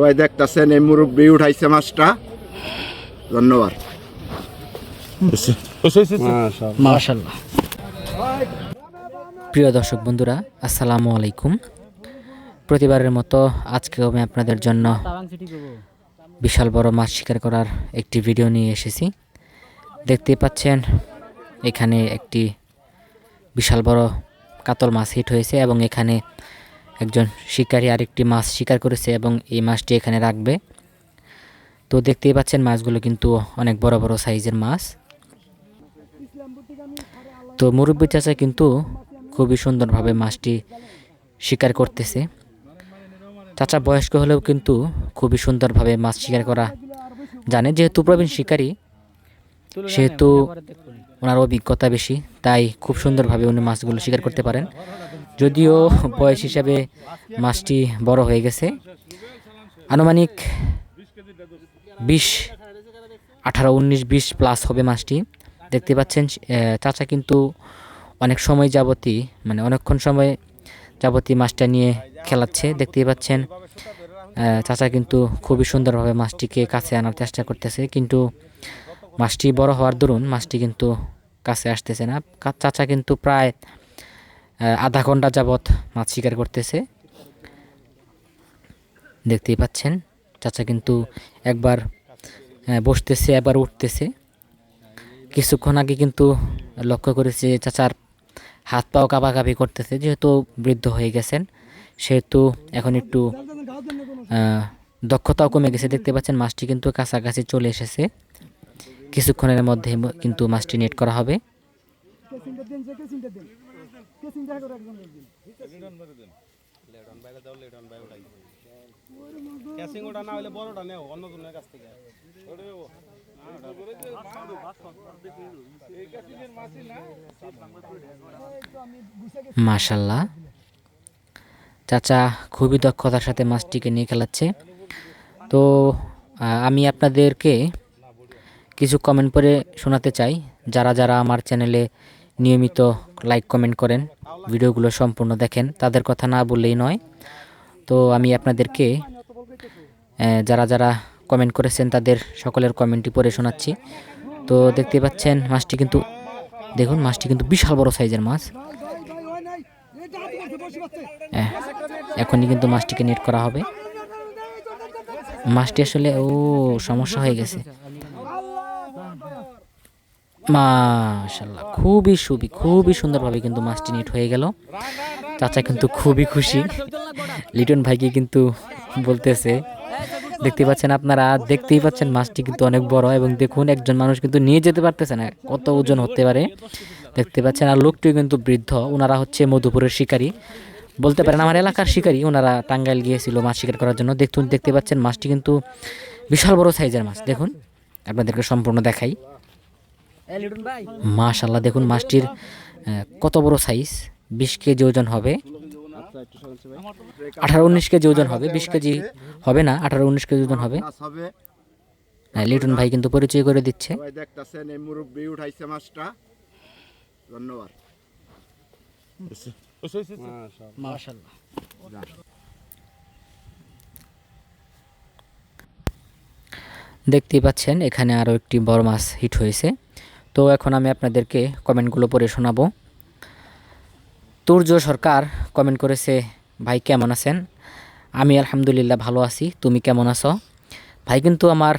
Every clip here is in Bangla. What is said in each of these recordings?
সবাই দেখতেছেন এই মুরব্বী উঠাইছে মাছটা। ধন্যবাদ। মাশাল্লাহ প্রিয় দর্শক বন্ধুরা আসসালামু আলাইকুম। প্রতিবারের মতো আজকেও আমি আপনাদের জন্য বিশাল বড় মাছ শিকার করার একটি ভিডিও নিয়ে এসেছি। দেখতে পাচ্ছেন এখানে একটি বিশাল বড় কাতল মাছ হিট হয়েছে এবং এখানে একজন শিকারী আরেকটি মাছ শিকার করেছে এবং এই মাছটি এখানে রাখবে। তো দেখতেই পাচ্ছেন মাছগুলো কিন্তু অনেক বড় বড় সাইজের মাছ। তো মুরব্বী চাচা কিন্তু খুবই সুন্দরভাবে মাছটি শিকার করতেছে। চাচা বয়স্ক হলেও কিন্তু খুবই সুন্দরভাবে মাছ শিকার করা জানে। যেহেতু প্রবীণ শিকারী, সেহেতু ওনার অভিজ্ঞতা বেশি, তাই খুব সুন্দরভাবে উনি মাছগুলো শিকার করতে পারেন। যদিও বয়স হিসাবে মাছটি বড় হয়ে গেছে। আনুমানিক বিশ, আঠারো, উনিশ, বিশ প্লাস হবে মাছটি দেখতে পাচ্ছেন চাচা কিন্তু অনেক সময় যাবতী মানে অনেকক্ষণ সময় যাবতই মাছটা নিয়ে খেলাচ্ছে। দেখতেই পাচ্ছেন চাচা কিন্তু খুবই সুন্দরভাবে মাছটিকে কাছে আনার চেষ্টা করতেছে। কিন্তু মাছটি বড় হওয়ার দরুন মাছটি কিন্তু কাছে আসতেছে না। চাচা কিন্তু প্রায় আধা ঘণ্টা যাবৎ মাছ শিকার করতেছে। দেখতেই পাচ্ছেন, চাচা কিন্তু একবার বসতেছে, একবার উঠতেছে। কিছুক্ষণ আগে কিন্তু লক্ষ্য করেছে চাচার হাত পাও কাঁপাকাঁপি করতেছে, যেহেতু বৃদ্ধ হয়ে গেছেন, সেহেতু এখন একটু দক্ষতাও কমে গেছে। দেখতে পাচ্ছেন, মাছটি কিন্তু কাছাকাছি চলে এসেছে। কিছুক্ষণের মধ্যে কিন্তু মাছটি নেট করা হবে। ক্যাসিং ওটা না হলে বড়টা নেও অন্য কাছ থেকে। মাশাল্লাহ চাচা খুবই দক্ষতার সাথে মাছটিকে নিয়ে খেলাচ্ছে। তো আমি আপনাদেরকে কিছু কমেন্ট করে শোনাতে চাই। যারা যারা আমার চ্যানেলে নিয়মিত লাইক কমেন্ট করেন, ভিডিওগুলো সম্পূর্ণ দেখেন, তাদের কথা না বললেই নয়। তো আমি আপনাদেরকে যারা যারা কমেন্ট করেছেন, তাদের সকলের কমেন্টটি পড়ে শোনাচ্ছি। তো দেখতে পাচ্ছেন, মাছটি কিন্তু, দেখুন, মাছটি কিন্তু বিশাল বড় সাইজের মাছ। এখনই কিন্তু মাছটিকে নেট করা হবে। মাছটি আসলে, ও, সমস্যা হয়ে গেছে। মাশাল্লাহ খুবই সুবি, খুবই সুন্দরভাবে কিন্তু মাছটি নিট হয়ে গেল। চাচা কিন্তু খুবই খুশি। লিটন ভাইকে কিন্তু বলতেছে দেখতে পাচ্ছেন আপনারা, দেখতেই পাচ্ছেন মাছটি কিন্তু অনেক বড় এবং দেখুন একজন মানুষ কিন্তু নিয়ে যেতে পারতেছে না, কত ওজন হতে পারে। দেখতে পাচ্ছেন আর লোকটিও কিন্তু বৃদ্ধ ওনারা হচ্ছে মধুপুরের শিকারী। বলতে পারেন আমার এলাকার শিকারী ওনারা টাঙ্গাইল গিয়েছিল মাছ শিকার করার জন্য। দেখুন, দেখতে পাচ্ছেন মাছটি কিন্তু বিশাল বড় সাইজের মাছ, দেখুন। আপনাদেরকে সম্পূর্ণ দেখাই। মাশাল্লাহ দেখুন মাছটির কত বড় সাইজ বিশ কেজি ওজন হবে। আঠারো উনিশ কেজি ওজন হবে বিশ কেজি হবে না আঠারো উনিশ কেজি ওজন হবে। হ্যাঁ, লিটন ভাই কিন্তু পরিচয় করে দিচ্ছে। দেখতেছেন এই মুরব্বী উঠাইছে মাছটা। ধন্যবাদ। দেখতেই পাচ্ছেন এখানে আরও একটি বড় মাছ হিট হয়েছে। তো এখন আমি আপনাদেরকে কমেন্টগুলো পড়ে শোনাবো। তুর্য সরকার কমেন্ট করেছে, ভাই কেমন আছেন? আমি আলহামদুলিল্লাহ ভালো আছি, তুমি কেমন আছো? ভাই কিন্তু আমার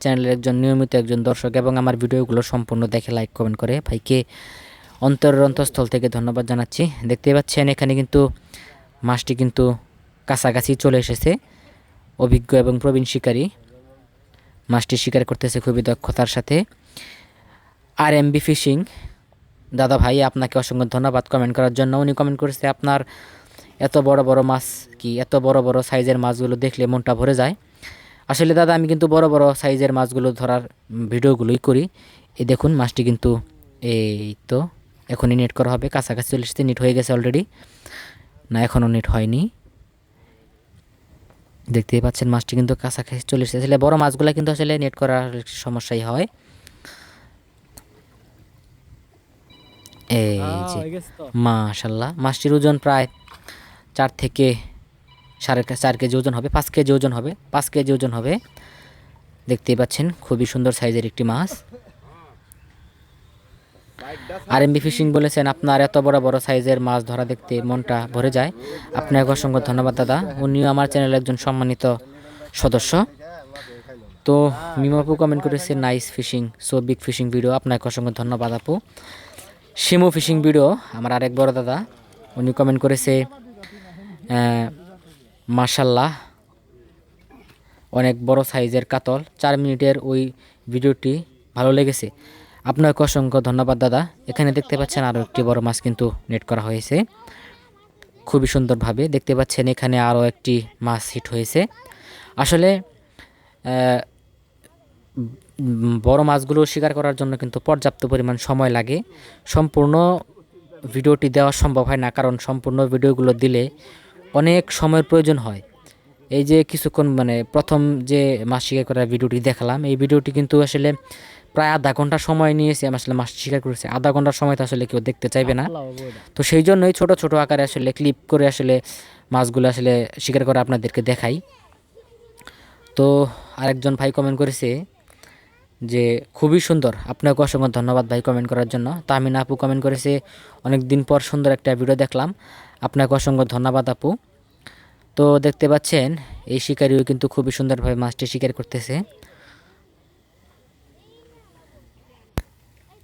চ্যানেলের একজন, নিয়মিত একজন দর্শক এবং আমার ভিডিওগুলো সম্পূর্ণ দেখে লাইক কমেন্ট করে। ভাইকে অন্তরের অন্তঃস্থল থেকে ধন্যবাদ জানাচ্ছি। দেখতে পাচ্ছেন, এখানে কিন্তু মাছটি কিন্তু কাছাকাছি চলে এসেছে। অভিজ্ঞ এবং প্রবীণ শিকারী মাছটি শিকার করতেছে খুবই দক্ষতার সাথে। আর এমবি ফিশিং দাদা ভাই, আপনাকে অসংখ্য ধন্যবাদ কমেন্ট করার জন্য। উনি কমেন্ট করেছে, আপনার এত বড় বড় মাছ কি? এত বড় বড় সাইজের মাছগুলো দেখলে মনটা ভরে যায়? আসলে দাদা, আমি কিন্তু বড় বড় সাইজের মাছগুলো ধরার ভিডিওগুলোই করি। এই দেখুন, মাছটি কিন্তু এই তো এখনই নেট করা হবে। কাছাকাছি চলে এসেছে নেট হয়ে গেছে অলরেডি না, এখনও নেট হয়নি। দেখতেই পাচ্ছেন, মাছটি কিন্তু কাছাকাছি চলে এসেছে আসলে বড় মাছগুলো কিন্তু আসলে নেট করার সমস্যাই হয়। এই যে মাশাল্লাহ মাছটির ওজন প্রায় চার থেকে সাড়ে চার কেজি ওজন হবে পাঁচ কেজি ওজন হবে পাঁচ কেজি ওজন হবে। দেখতেই পাচ্ছেন খুবই সুন্দর সাইজের একটি মাছ। আর এমবি ফিশিং বলেছেন আপনার এত বড় বড় সাইজের মাছ ধরা দেখতে মনটা ভরে যায়। আপনাকে অসংখ্য ধন্যবাদ দাদা। উনিও আমার চ্যানেলের একজন সম্মানিত সদস্য। তো মিমাপু কমেন্ট করেছে nice fishing so big fishing video আপনাকে অসংখ্য ধন্যবাদ আপু। শিমু ফিশিং ভিডিও, আমার আরেক বড় দাদা, উনি কমেন্ট করেছে মাশাল্লাহ, অনেক বড় সাইজের কাতল। চার মিনিটের ওই ভিডিওটি ভালো লেগেছে। আপনাকে অসংখ্য ধন্যবাদ, দাদা। এখানে দেখতে পাচ্ছেন আরও একটি বড় মাছ কিন্তু নেট করা হয়েছে। খুবই সুন্দরভাবে দেখতে পাচ্ছেন, এখানে আরও একটি মাছ হিট হয়েছে। আসলে বড় মাছগুলো শিকার করার জন্য কিন্তু পর্যাপ্ত পরিমাণ সময় লাগে। সম্পূর্ণ ভিডিওটি দেওয়া সম্ভব হয় না কারণ সম্পূর্ণ ভিডিওগুলো দিলে অনেক সময়ের প্রয়োজন হয়। এই যে কিছুক্ষণ মানে প্রথম যে মাছ শিকার করার ভিডিওটি দেখালাম এই ভিডিওটি কিন্তু আসলে প্রায় আধা ঘণ্টা সময় নিয়েছে আসলে মাছ শিকার করেছি। আধা ঘণ্টার সময় তো আসলে কেউ দেখতে চাইবে না। তো সেই জন্যই ছোট ছোট আকারে আসলে ক্লিপ করে আসলে মাছগুলো আসলে শিকার করে আপনাদেরকে দেখাই। তো আরেকজন ভাই কমেন্ট করেছে যে খুবই সুন্দর। আপনাকে অসংখ্য ধন্যবাদ ভাই কমেন্ট করার জন্য। তামিনা আপু কমেন্ট করেছে অনেক দিন পর সুন্দর একটা ভিডিও দেখলাম। আপনাকে অসংখ্য ধন্যবাদ আপু। তো দেখতে পাচ্ছেন, এই শিকারিও কিন্তু খুবই সুন্দরভাবে মাছটি শিকার করতেছে।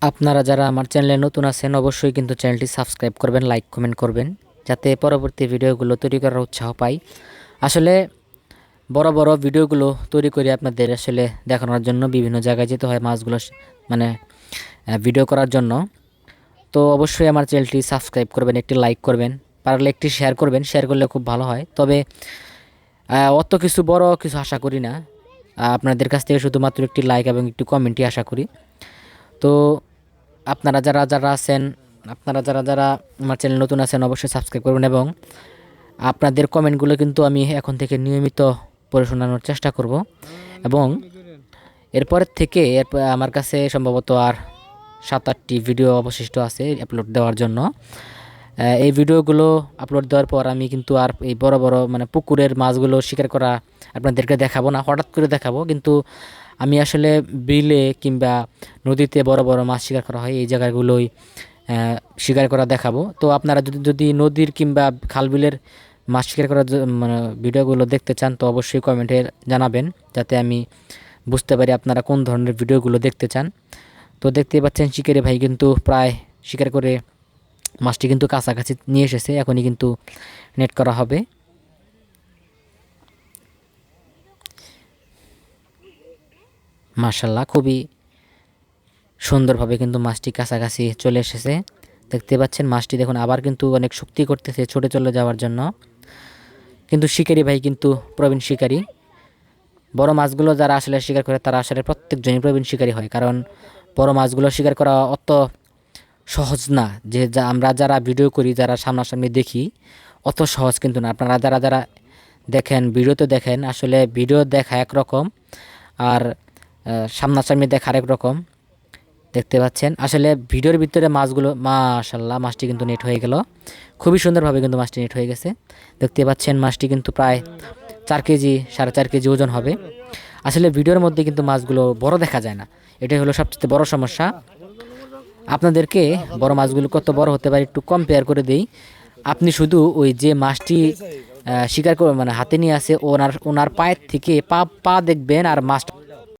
আপনারা যারা আমার চ্যানেলে নতুন আছেন, অবশ্যই কিন্তু চ্যানেলটি সাবস্ক্রাইব করবেন লাইক কমেন্ট করবেন, যাতে পরবর্তী ভিডিওগুলো তৈরি করার উৎসাহ পাই। আসলে বড় বড় ভিডিওগুলো তৈরি করে আপনাদের আসলে দেখানোর জন্য বিভিন্ন জায়গায় যেতে হয় মাছগুলো মানে ভিডিও করার জন্য। তো অবশ্যই আমার চ্যানেলটি সাবস্ক্রাইব করবেন, একটি লাইক করবেন, পারলে একটি শেয়ার করবেন, শেয়ার করলে খুব ভালো হয়। তবে অত কিছু বড় কিছু আশা করি না। আপনাদের কাছ থেকে শুধুমাত্র একটি লাইক এবং একটি কমেন্টই আশা করি। তো আপনারা যারা যারা আছেন, আপনারা যারা যারা আমার চ্যানেল নতুন আছেন অবশ্যই সাবস্ক্রাইব করবেন এবং আপনাদের কমেন্টগুলো কিন্তু আমি এখন থেকে নিয়মিত পড়ে শোনানোর চেষ্টা করব। এবং এরপরের থেকে এরপর আমার কাছে সম্ভবত আর সাত আটটি ভিডিও অবশিষ্ট আছে আপলোড দেওয়ার জন্য। এই ভিডিওগুলো আপলোড দেওয়ার পর আমি কিন্তু আর এই বড় বড় মানে পুকুরের মাছগুলো শিকার করা আপনাদেরকে দেখাবো না, হঠাৎ করে দেখাবো। কিন্তু আমি আসলে বিলে কিংবা নদীতে বড় বড় মাছ শিকার করা হয়, এই জায়গাগুলোই শিকার করা দেখাবো। তো আপনারা যদি যদি নদীর কিংবা খাল বিলের মাছ শিকার করার মানে ভিডিওগুলো দেখতে চান তো অবশ্যই কমেন্টে জানাবেন, যাতে আমি বুঝতে পারি আপনারা কোন ধরনের ভিডিওগুলো দেখতে চান। তো দেখতেই পাচ্ছেন, শিকারি ভাই কিন্তু প্রায় শিকার করে মাছটি কিন্তু কাছাকাছি নিয়ে এসেছে, এখনই কিন্তু নেট করা হবে। মার্শাল্লাহ খুবই সুন্দরভাবে কিন্তু মাছটি কাছাকাছি চলে এসেছে। দেখতে পাচ্ছেন, মাছটি দেখুন আবার কিন্তু অনেক শক্তি করতেছে ছুটে চলে যাওয়ার জন্য। কিন্তু শিকারি ভাই কিন্তু প্রবীণ শিকারী। বড় মাছগুলো যারা আসলে শিকার করে, তারা আসলে প্রত্যেকজনই প্রবীণ শিকারী হয়। কারণ বড় মাছগুলো শিকার করা অত সহজ না যে যা আমরা যারা ভিডিও করি, যারা সামনাসামনি দেখি, অত সহজ কিন্তু না। আপনারা যারা যারা দেখেন, ভিডিওতে দেখেন, আসলে ভিডিও দেখা একরকম আর সামনাসামনি দেখা আরেক রকম। দেখতে পাচ্ছেন। আসলে ভিডিওর ভিতরে মাছগুলো মাশাল্লাহ মাছটি কিন্তু নেট হয়ে গেল। খুবই সুন্দরভাবে কিন্তু মাছটি নেট হয়ে গেছে। দেখতে পাচ্ছেন মাছটি কিন্তু প্রায় চার কেজি, সাড়ে চার কেজি ওজন হবে। আসলে ভিডিওর মধ্যে কিন্তু মাছগুলো বড় দেখা যায় না। এটাই হলো সবচেয়ে বড় সমস্যা। আপনাদেরকে বড় মাছগুলো কত বড় হতে পারে একটু কম্পেয়ার করে দেই। আপনি শুধু ওই যে মাছটি শিকার করে মানে হাতে নিয়ে আসে, ওনার ওনার পায়ের থেকে পা পা দেখবেন আর মাছটা